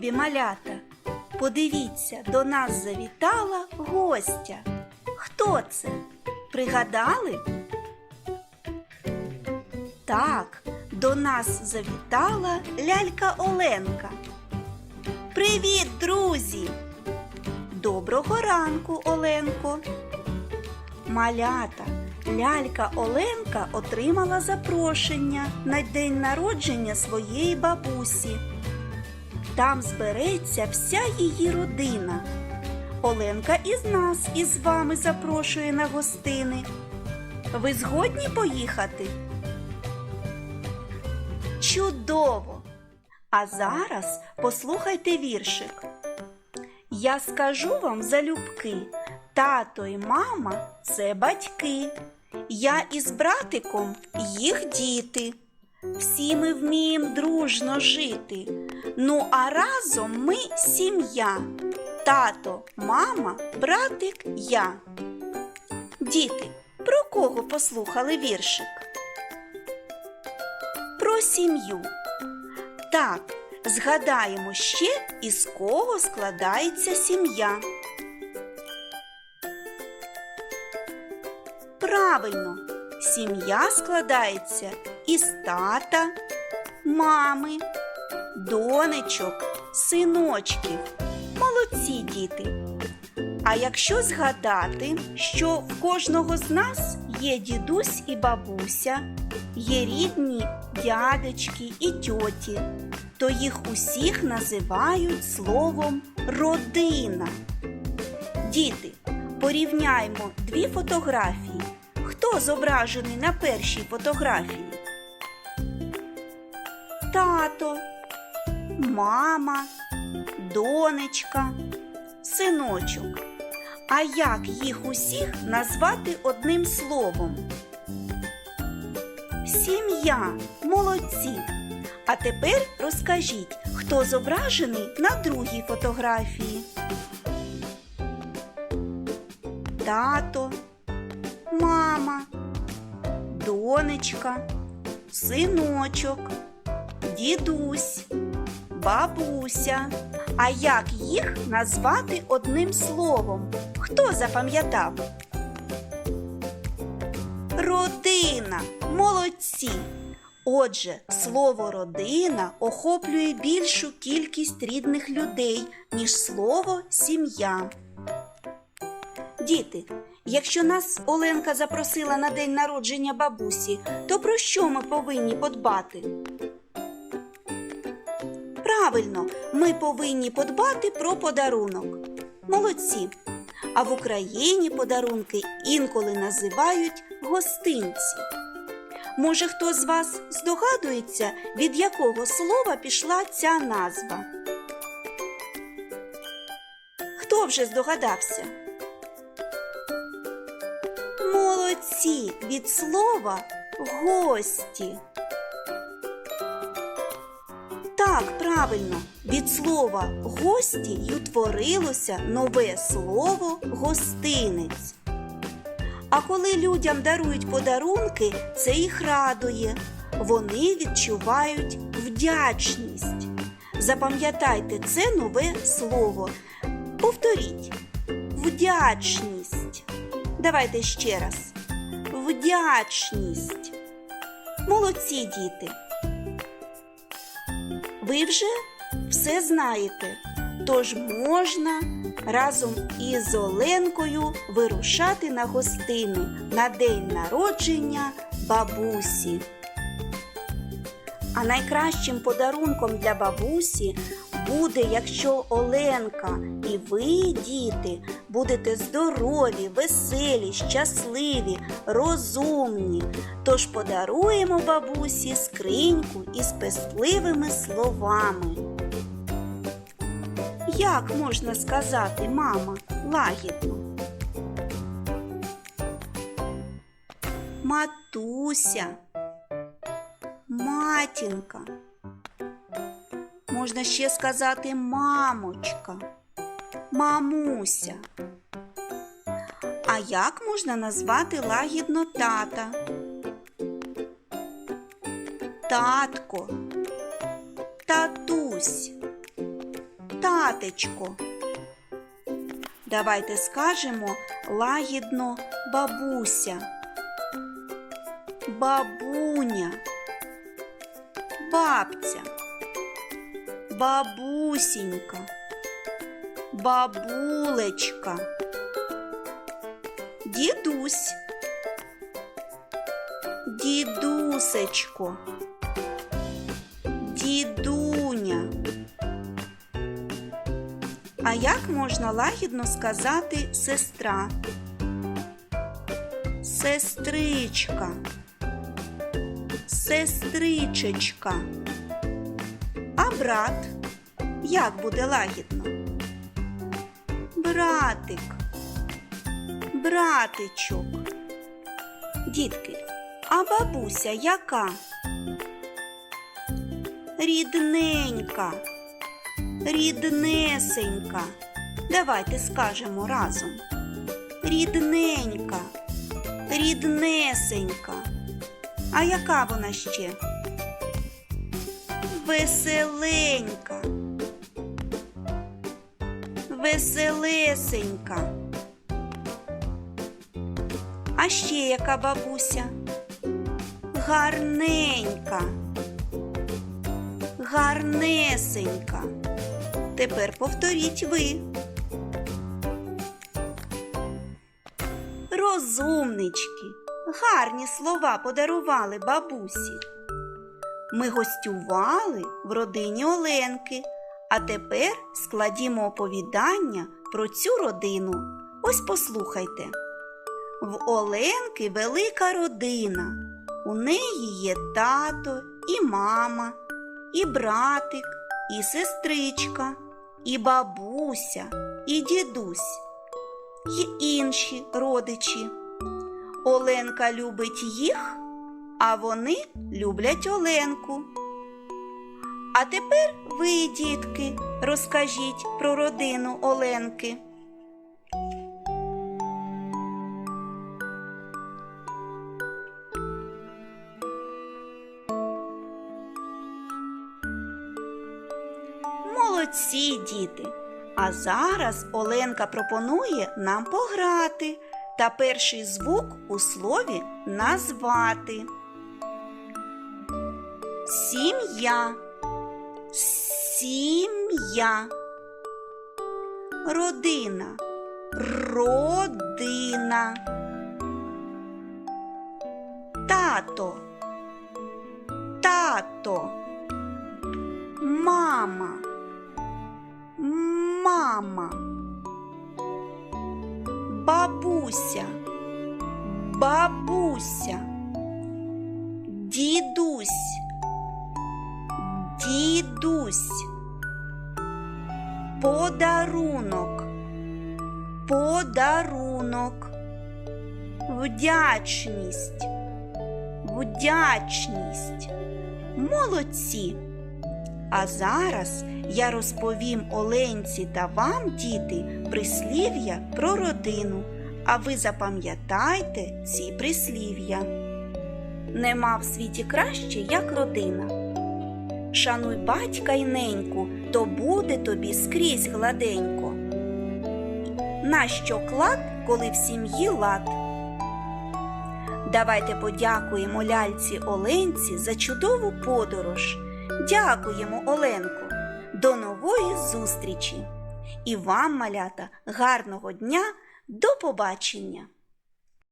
Любі малята, подивіться, до нас завітала гостя. Хто це? Пригадали? Так, до нас завітала лялька Оленка. Привіт, друзі! Доброго ранку, Оленко! Малята, лялька Оленка отримала запрошення на день народження своєї бабусі. Там збереться вся її родина. Оленка із нас із вами запрошує на гостини. Ви згодні поїхати? Чудово! А зараз послухайте віршик. Я скажу вам залюбки, тато і мама це батьки. Я із братиком їх діти. Всі ми вміємо дружно жити. Ну а разом ми сім'я. Тато, мама, братик, я. Діти, про кого послухали віршик? Про сім'ю. Так, згадаємо ще, із кого складається сім'я. Правильно, сім'я складається із тата, мами, донечок, синочків. Молодці діти. А якщо згадати, що в кожного з нас є дідусь і бабуся, є рідні дядечки і тьоті, то їх усіх називають словом родина. Діти, порівняймо дві фотографії. Хто зображений на першій фотографії? Тато, мама, донечка, синочок. А як їх усіх назвати одним словом? Сім'я, молодці. А тепер розкажіть, хто зображений на другій фотографії? Тато, мама, донечка, синочок, дідусь, бабуся. А як їх назвати одним словом? Хто запам'ятав? Родина. Молодці. Отже, слово родина охоплює більшу кількість рідних людей, ніж слово сім'я. Діти, якщо нас Оленка запросила на день народження бабусі, то про що ми повинні подбати? Правильно, ми повинні подбати про подарунок. Молодці. А в Україні подарунки інколи називають гостинці. Може, хто з вас здогадується, від якого слова пішла ця назва? Хто вже здогадався? Молодці від слова гості. Так, правильно, від слова гості й утворилося нове слово гостинець. А коли людям дарують подарунки, це їх радує. Вони відчувають вдячність. Запам'ятайте це нове слово. Повторіть вдячність. Давайте ще раз. Вдячність. Молодці діти. Ви вже все знаєте, тож можна разом із Оленкою вирушати на гостини на день народження бабусі. А найкращим подарунком для бабусі буде, якщо Оленка і ви, діти, будете здорові, веселі, щасливі, розумні. Тож подаруємо бабусі скриньку із пестливими словами. Як можна сказати, мама, лагідно? Матуся, матінка. Можна ще сказати мамочка, мамуся. А як можна назвати лагідно тата? Татко, татусь. татечко. Давайте скажемо лагідно бабуся, бабуня, бабця, бабусінька, бабулечка, дідусь, дідусечко, дідуня. А як можна лагідно сказати сестра? Сестричка, сестричечка. А брат як буде лагідно? Братик, братичок. Дітки, а бабуся яка? Рідненька ріднесенька. Давайте скажемо разом. Рідненька, ріднесенька. А яка вона ще? Веселенька. Веселесенька. А ще яка бабуся? Гарненька. Гарнесенька. Тепер повторіть ви. Розумнички, гарні слова подарували бабусі. Ми гостювали в родині Оленки, а тепер складімо оповідання про цю родину. Ось послухайте. В Оленки велика родина. У неї є тато і мама, і братик, і сестричка, і бабуся, і дідусь, і інші родичі. Оленка любить їх, а вони люблять Оленку. А тепер ви, дітки, розкажіть про родину Оленки. Молодці, діти! А зараз Оленка пропонує нам пограти та перший звук у слові назвати. Сім'я. Сім'я. Родина. Родина. Тато. Тато. Мама. Мама. Бабуся. Бабуся. Дідусь. Дідусь. Подарунок. Подарунок. Вдячність. Вдячність. Молодці. А зараз я розповім Оленці та вам, діти, прислів'я про родину. А ви запам'ятайте ці прислів'я. Нема в світі краще, як родина. Шануй батька й неньку, то буде тобі скрізь гладенько. Нащо клад, коли в сім'ї лад? Давайте подякуємо ляльці Оленці за чудову подорож. Дякуємо, Оленко. До нової зустрічі! І вам, малята, гарного дня! До побачення!